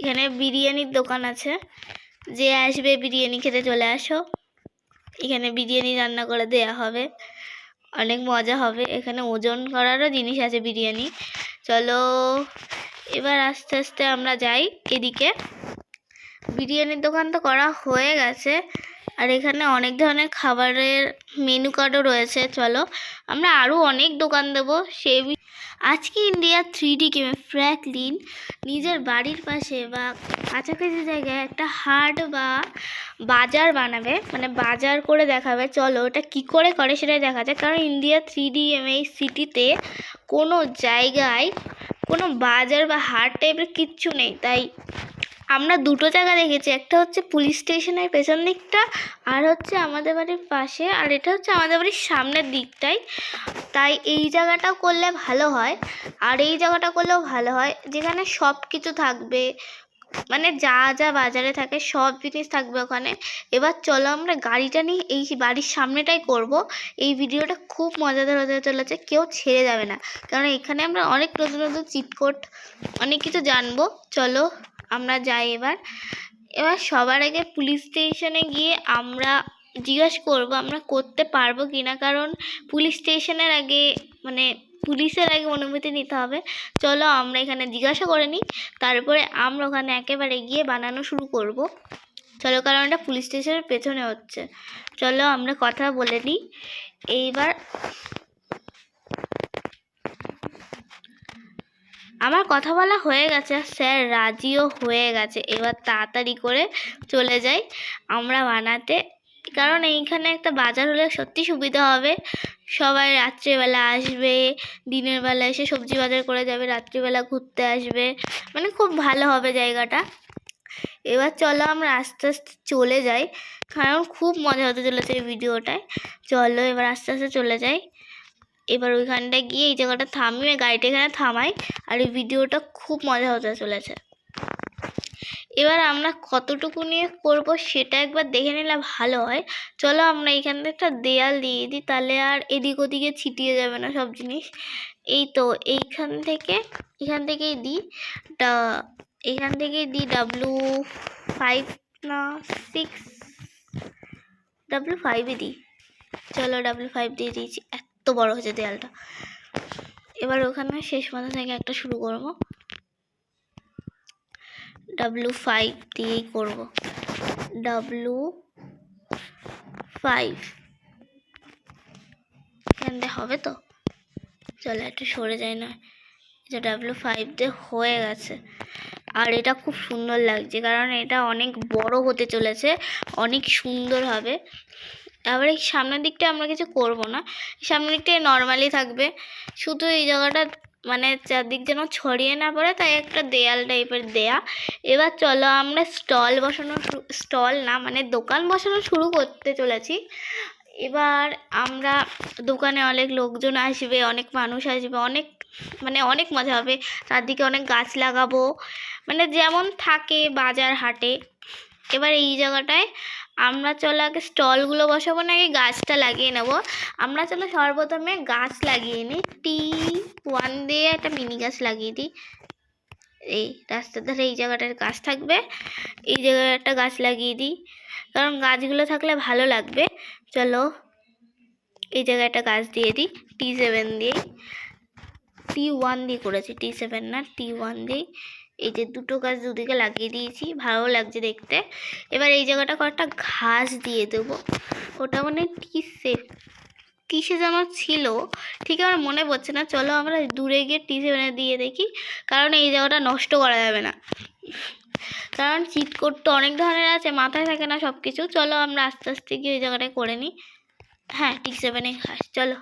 এখানে বিরিয়ানির দোকান আছে। যে আসবে বিরিয়ানি খেতে চলে আসো। এখানে বিরিয়ানি রান্না করে দেয়া হবে। অনেক মজা হবে। এখানে ওজন করারও জিনিস আছে বিরিয়ানি। চলো, এবার আস্তে আস্তে আমরা যাই এদিকে। বিরিয়ানির দোকান তো করা হয়ে গেছে। আর এখানে অনেক ধরনের খাবারের মেনু কার্ডও রয়েছে। চলো, আমরা আরও অনেক দোকান দেবো। সেই আজকে ইন্ডিয়া থ্রি ডি গেমে ফ্র্যাঙ্কলিন নিজের বাড়ির পাশে বা কাছাকাছি জায়গায় একটা হাট বা বাজার বানাবে মানে বাজার করে দেখাবে, চলো ওটা কি করে করে সেটাই দেখা যায় কারণ ইন্ডিয়া থ্রি ডি গেম এই সিটিতে কোনো জায়গায়, কোনো বাজার বা হাট টাইপের কিচ্ছু নেই। তাই আমরা দুটো জায়গা দেখেছি, একটা হচ্ছে পুলিশ স্টেশনের পেছন দিকটা, আর হচ্ছে আমাদের বাড়ির পাশে, আর এটা হচ্ছে আমাদের বাড়ির সামনের দিকটাই। তাই এই জায়গাটাও করলে ভালো হয়, আর এই জায়গাটা করলেও ভালো হয়, যেখানে সব কিছু থাকবে মানে যা যা বাজারে থাকে, সব জিনিস থাকবে ওখানে। এবার চলো আমরা গাড়িটা নিয়ে এই বাড়ির সামনেটাই করব। এই ভিডিওটা খুব মজাদার হতে চলেছে, কেউ ছেড়ে যাবে না। কারণ এখানে আমরা অনেক নতুন নতুন চিটকোট অনেক কিছু জানব। চলো আমরা যাই এবার। এবার সবার আগে পুলিশ স্টেশনে গিয়ে আমরা জিজ্ঞেস করব, আমরা করতে পারব কি না কারণ পুলিশ স্টেশনের আগে মানে পুলিশের আগে অনুমতি নিতে হবে। চলো আমরা এখানে জিজ্ঞাসা করে নিই, তারপরে আমরা ওখানে একেবারে গিয়ে বানানো শুরু করব। চলো, কারণ এটা পুলিশ স্টেশনের পেছনে হচ্ছে। চলো আমরা কথা বলে নিই। এইবার আমার কথা বলা হয়ে গেছে স্যার রাজিও হয়ে গেছে। এবার তাড়াতাড়ি করে চলে যাই আমরা বানাতে। কারণ এইখানে একটা বাজার হলে সত্যি সুবিধা হবে। সবাই রাত্রেবেলা আসবে, দিনের বেলা এসে সবজি বাজার করে যাবে, রাত্রিবেলা ঘুরতে আসবে। মানে খুব ভালো হবে জায়গাটা। এবার চলো আমরা আস্তে আস্তে চলে যাই। কারণ খুব মজা হতে চলেছে এই ভিডিওটায়। চলো এবার আস্তে আস্তে চলে যাই। এবার ওইখানটায় গিয়ে এই জায়গাটা থামিয়ে গাড়িটা এখানে থামাই আর এই ভিডিওটা খুব মজা হতে চলেছে। এবার আমরা কতটুকু নিয়ে করব সেটা একবার দেখে নিলে ভালো হয়। চলো আমরা এইখান থেকে একটা দেয়াল দিয়ে দিই, তাহলে আর এদিক ওদিকে ছিটিয়ে যাবে না সব জিনিস। এই তো এইখান থেকে, এখান থেকেই দিই এখান থেকেই দিই ডাব্লু ফাইভ না সিক্স ডাব্লু ফাইভে দিই। চলো ডাব্লু ফাইভ দিয়ে দিয়েছি। বড় হয়েছে দেয়ালটা। এবার ওখানে শেষ মাথা থেকে একটা শুরু করব। ডাব্লু ফাইভ দিয়েই করব। ডাব্লু ফাইভ এখান হবে তো? চলো, একটু সরে যায় না। এটা ডাব্লু ফাইভ দিয়ে হয়ে গেছে। আর এটা খুব সুন্দর লাগছে, কারণ এটা অনেক বড় হতে চলেছে, অনেক সুন্দর হবে। আবার এই সামনের দিকটা আমরা কিছু করব না। সামনের দিকটায় নর্মালি থাকবে। শুধু এই জায়গাটা মানে চারদিক যেন ছড়িয়ে না পড়ে, তাই একটা দেয়াল টাইপের দেয়া। এবার চলো আমরা স্টল বসানো স্টল না মানে দোকান বসানো শুরু করতে চলেছি। এবার আমরা দোকানে অনেক লোকজন আসবে, অনেক মানুষ আসবে, অনেক মানে অনেক মজা হবে। চারদিকে অনেক গাছ লাগাবো। মানে যেমন থাকে বাজার হাটে এবার এই জায়গাটায় আমরা চলো আগে স্টলগুলো বসাবো না আগে গাছটা লাগিয়ে নেব? আমরা চলো সর্বপ্রথমে গাছ লাগিয়ে নিই। টি, ওয়ান দিয়ে একটা মিনি গাছ লাগিয়ে দিই। এই রাস্তার ধারে এই জায়গাটার গাছ থাকবে। এই জায়গায় একটা গাছ লাগিয়ে দিই। কারণ গাছগুলো থাকলে ভালো লাগবে। চলো এই জায়গায় একটা গাছ দিয়ে দিই। টি সেভেন দিয়েই। টি ওয়ান দিয়ে করেছি, টি সেভেন না, টি ওয়ান দিয়েই। এই যে দুটো গাছ দুদিকে লাগিয়ে দিয়েছি, ভালো লাগছে দেখতে। এবার এই জায়গাটা কয়েকটা ঘাস দিয়ে দেবো। ওটা মানে টি সেভ কিসে যেন ছিল ঠিক আমার মনে পড়ছে না। চলো আমরা দূরে গিয়ে টি সেভেনে দিয়ে দেখি, কারণ এই জায়গাটা নষ্ট করা যাবে না। কারণ চিটকোট তো অনেক ধরনের আছে, মাথায় থাকে না সব কিছু চলো আমরা আস্তে আস্তে গিয়ে ওই জায়গাটায় করে নিই। হ্যাঁ টি সেভেনে ঘাস, চলো।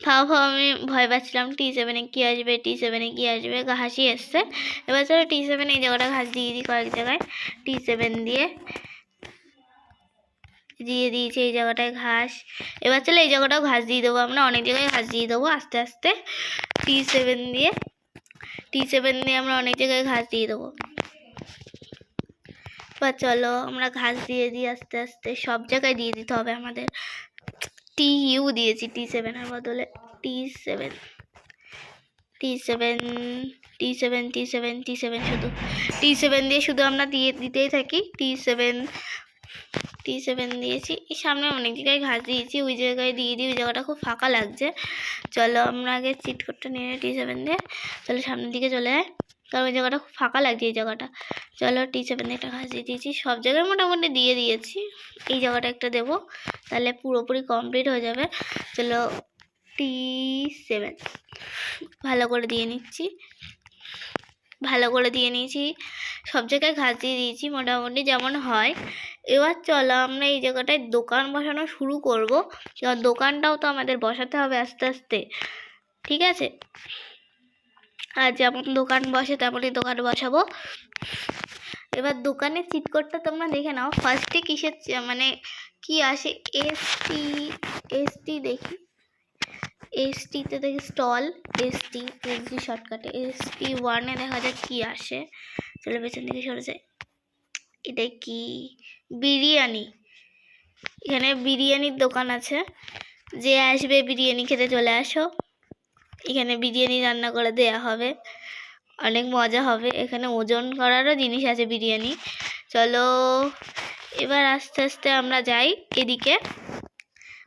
ফাও ফাও আমি ভয় পাচ্ছিলাম টি সেভেনে কী আসবে টি সেভেনে কী আসবে ঘাসই এসছে। এবার চলো টি সেভেন এই জায়গাটা ঘাস দিয়ে দিই কয়েক জায়গায়। টি সেভেন দিয়ে দিয়ে দিয়েছি এই জায়গাটায় ঘাস। এবার চলো এই জায়গাটাও ঘাস দিয়ে দেবো, আমরা অনেক জায়গায় ঘাস দিয়ে দেবো আস্তে আস্তে। টি সেভেন দিয়ে টি সেভেন দিয়ে আমরা অনেক জায়গায় ঘাস দিয়ে দেবো। বা চলো আমরা ঘাস দিয়ে দিই আস্তে আস্তে, সব জায়গায় দিয়ে দিতে হবে আমাদের। টি ইউ দিয়েছি টি সেভেনের বদলে T seven T seven T seven T seven T seven শুধু। টি সেভেন দিয়ে শুধু আমরা দিয়ে, দিতেই থাকি। টি সেভেন টি সেভেন দিয়েছি। এই সামনে অনেক জায়গায় ঘাস দিয়েছি, ওই জায়গায় দিয়ে দিই, ওই জায়গাটা খুব ফাঁকা লাগছে। চলো আমরা আগে চিট কোডটা নিয়ে টি সেভেন দিয়ে। চলো সামনের দিকে চলে কারণ ওই জায়গাটা খুব ফাঁকা লাগছে, এই জায়গাটা। চলো টি সেভেন একটা ঘাস দিয়ে দিয়েছি। সব জায়গায় মোটামুটি দিয়ে দিয়েছি। এই জায়গাটা একটা দেবো, তাহলে পুরোপুরি কমপ্লিট হয়ে যাবে। চলো টি সেভেন। ভালো করে দিয়ে নিচ্ছি। ভালো করে দিয়ে নিয়েছি। সব জায়গায় ঘাস দিয়ে দিয়েছি মোটামুটি যেমন হয়। এবার চলো আমরা এই জায়গাটায় দোকান বসানো শুরু করব। এবার দোকানটাও তো আমাদের বসাতে হবে আস্তে আস্তে। ঠিক আছে? আর যেমন দোকান বসে তেমনই দোকান বসাবো। এবার দোকানের চিটকোডটা তোমরা দেখে নাও। ফার্স্টে কিসের মানে কি আসে? এস টি এস টি দেখি। এস টিতে দেখি stall S T S G শর্টকাটে। এস টি ওয়ানে দেখা যায় কী আসে। চলে পেছন দিকে সরে যায় এটা কি বিরিয়ানি। এখানে বিরিয়ানির দোকান আছে। যে আসবে বিরিয়ানি খেতে চলে আসো। এখানে বিরিয়ানি রান্না করে দেয়া হবে। অনেক মজা হবে। এখানে ওজন করারও জিনিস আছে বিরিয়ানি। চলো, এবার আস্তে আস্তে আমরা যাই এদিকে।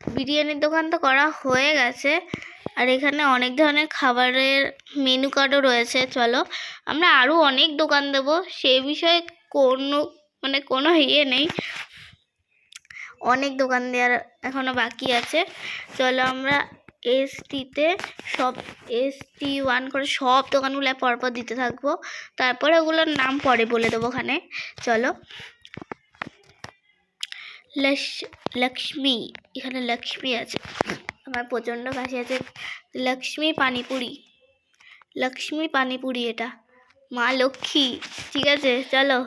বিরিয়ানির দোকান তো করা হয়ে গেছে। আর এখানে অনেক ধরনের খাবারের মেনু কার্ডও রয়েছে। চলো, আমরা আরও অনেক দোকান দেবো। সে বিষয়ে কোনো মানে কোনো ইয়ে নেই। অনেক দোকান দেওয়ার এখনও বাকি আছে। চলো, আমরা এস টিতে সব এস টি ওয়ান করে সব দোকানগুলো পরপর দিতে থাকব। তারপরে ওগুলোর নাম পরে বলে দেবো ওখানে। চলো। লক্ষ লক্ষ্মী, এখানে লক্ষ্মী আছে। আমার প্রচণ্ড কাছে আছে। লক্ষ্মী পানিপুরি। লক্ষ্মী পানিপুরি এটা। মা লক্ষ্মী, ঠিক আছে, চলো।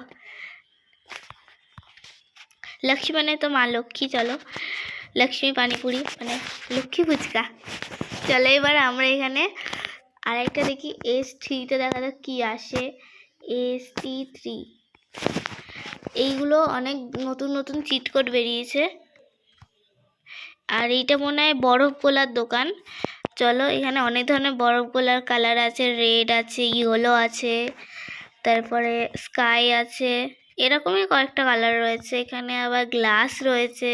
লক্ষ্মী মানে তো মা লক্ষ্মী, চলো। লক্ষ্মী পানিপুরি মানে লক্ষ্মী ফুচকা। চলো এবার আমরা এখানে আরেকটা দেখি এস থ্রিতে দেখা যাক কী আসে। এস টি থ্রি এইগুলো অনেক নতুন নতুন চিট কোড বেরিয়েছে। আর এইটা মনে হয় বরফ গোলার দোকান। চলো এখানে অনেক ধরনের বরফ গোলার কালার আছে রেড আছে ইয়েলো আছে, তারপরে স্কাই আছে। এরকমই কয়েকটা কালার রয়েছে। এখানে আবার গ্লাস রয়েছে।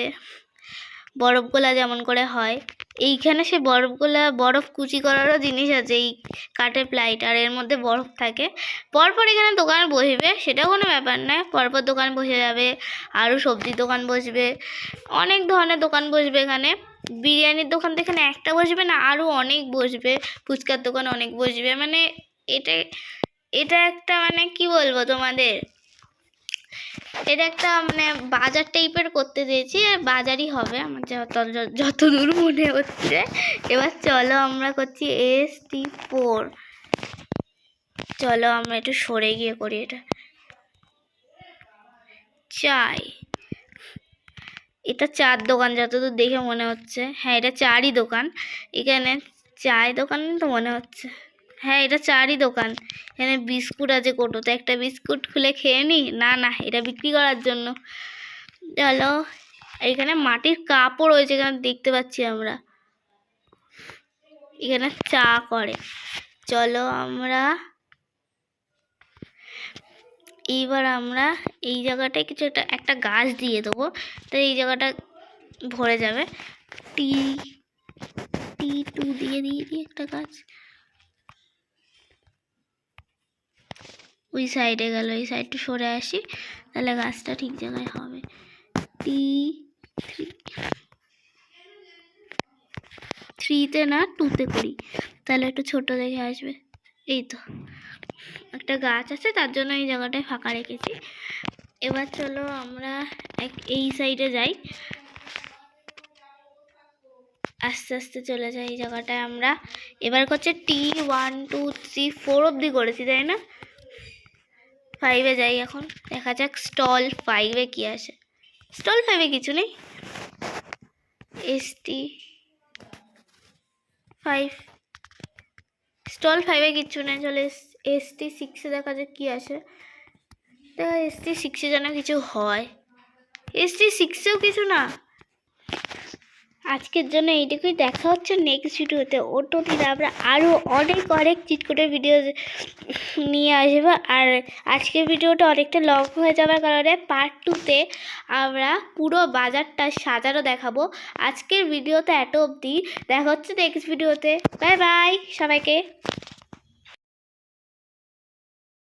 বরফগোলা যেমন করে হয়। এইখানে সে বরফগোলা, বরফ কুচি করারও জিনিস আছে এই কাঠের প্লাইট, আর এর মধ্যে বরফ থাকে। পরপর এখানে দোকান বসবে, সেটাও কোনো ব্যাপার নয় পরপর দোকান বসে যাবে, আরও সবজির দোকান বসবে, অনেক ধরনের দোকান বসবে এখানে। বিরিয়ানির দোকান তো এখানে একটা বসবে না, আরও অনেক বসবে। ফুচকার দোকান অনেক বসবে। মানে এটা এটা একটা মানে কি বলব তোমাদের? এটা একটা মানে বাজার টাইপের করতে আর বাজারই হবে আমার যত যতদূর মনে হচ্ছে। এবার চলো আমরা করছি এস টি ফোর চলো আমরা একটু সরে গিয়ে করি এটা। চাই। এটা চার দোকান, যতদূর দেখে মনে হচ্ছে। হ্যাঁ এটা চারই দোকান। এখানে চায় দোকান তো মনে হচ্ছে। হ্যাঁ এটা চারই দোকান। এখানে বিস্কুট আছে কোটোতে। একটা বিস্কুট খুলে খেয়ে নি? না না, এটা বিক্রি করার জন্য। চলো, এখানে মাটির কাপও রয়েছে এখানে, দেখতে পাচ্ছি আমরা। এখানে চা করে। চলো আমরা এইবার আমরা এই জায়গাটায় কিছু একটা একটা গাছ দিয়ে দেবো। তো এই জায়গাটা ভরে যাবে। টি টি টু দিয়ে দিয়ে দিই, একটা গাছ। ওই সাইডে গেল ওই সাইডটা সরে আসি, তাহলে গাছটা ঠিক জায়গায় হবে। টি থ্রি থ্রিতে না টুতে করি, তাহলে একটু ছোট দেখে আসবে। এই তো, একটা গাছ আছে, তার জন্য এই জায়গাটায় ফাঁকা রেখেছি। এবার চলো আমরা এক, এই সাইডে যাই। আস্তে আস্তে চলে যাই এই জায়গাটায় আমরা। এবার করছে T one two three four অবধি করেছি, তাই না? ফাইভে যাই এখন। দেখা যাক স্টল ফাইভে কি আসে। স্টল ফাইভে কিছু নেই। এস টি ফাইভ স্টল ফাইভে কিচ্ছু নেই। চলে এস টি সিক্সে দেখা যাক কী আসে। দেখা এস টি সিক্সে যেন কিছু হয়। এস টি সিক্সেও কিছু না। আজকের জন্য এইটুকুই। দেখা হচ্ছে নেক্সট ভিডিওতে। ওটো দিন আমরা আরও অনেক অনেক চিটকুটের ভিডিও নিয়ে আসব। আর আজকের ভিডিওটা অনেকটা লং হয়ে যাওয়ার কারণে পার্ট টুতে আমরা পুরো বাজারটা সাজানো দেখাবো। আজকের ভিডিওতে এত অবধি। দেখা হচ্ছে নেক্সট ভিডিওতে। বাই বাই সবাইকে।